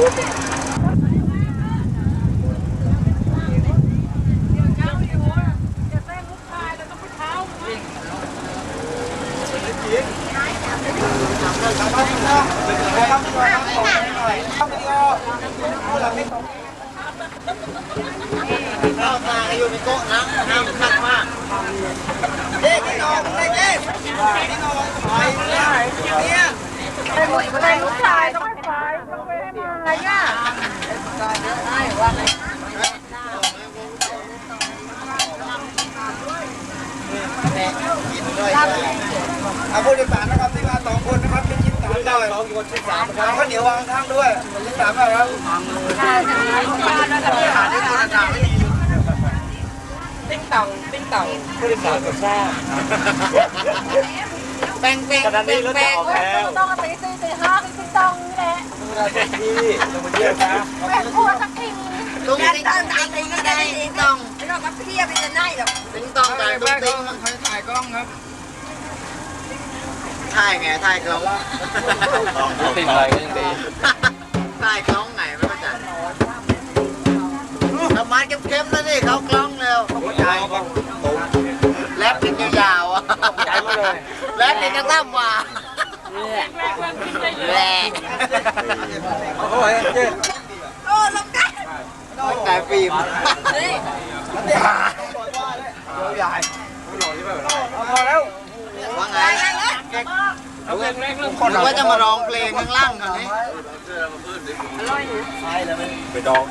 ข้าวตาอยู่ในโต๊ะนะน้ำหมากเด็กน้องเด็กเด็กน้องไปเนี่ยเป็นลูกชายต้องไปต้อง ไปให้มาอะไรอะเอาผู้โดยสารนะครับที่มาสองคนนะครับเป็นชิ้นสามด้วยสองคนชิ้นสามครับข้าวเหนียววางข้างด้วยชิ้นสามครับขาที่คุณอาจารย์ไม่ดีติ้งต่องติ้งต่องผู้โดยสารกับแซ่แป้งแป้งแป้งแป้งต้องเอาตีสี่ตีห้าตีสี่ตองนี่แหละ พี่ลงมาเยี่ยมนะแม่พูดสักทีตุ้งยันติ้งตั้งตีตีนี่ได้ตีตองไม่ต้องมาเพี้ยไปจะได้หรอกติ้งต้องแต่ตุ้งติ้งถ่ายกล้องครับถ่ายไงถ่ายกล้องติดอะไรก็ยังดีถ่ายกล้องไงไม่เข้าใจทำมันเข้มๆนะนี่เขากล้องเร็วใจแลบเป็นยาวๆอะใจมาเลยแลบเป็นกระตั้มว่ะ แหละโอ้ยเจ๊โอ้ลงได้แต่ฟิล์มพอแล้วว่าไงเอาแรงแรงเริ่มนึกว่าจะมาร้องเพลงข้างล่างกันนี้ไปดอง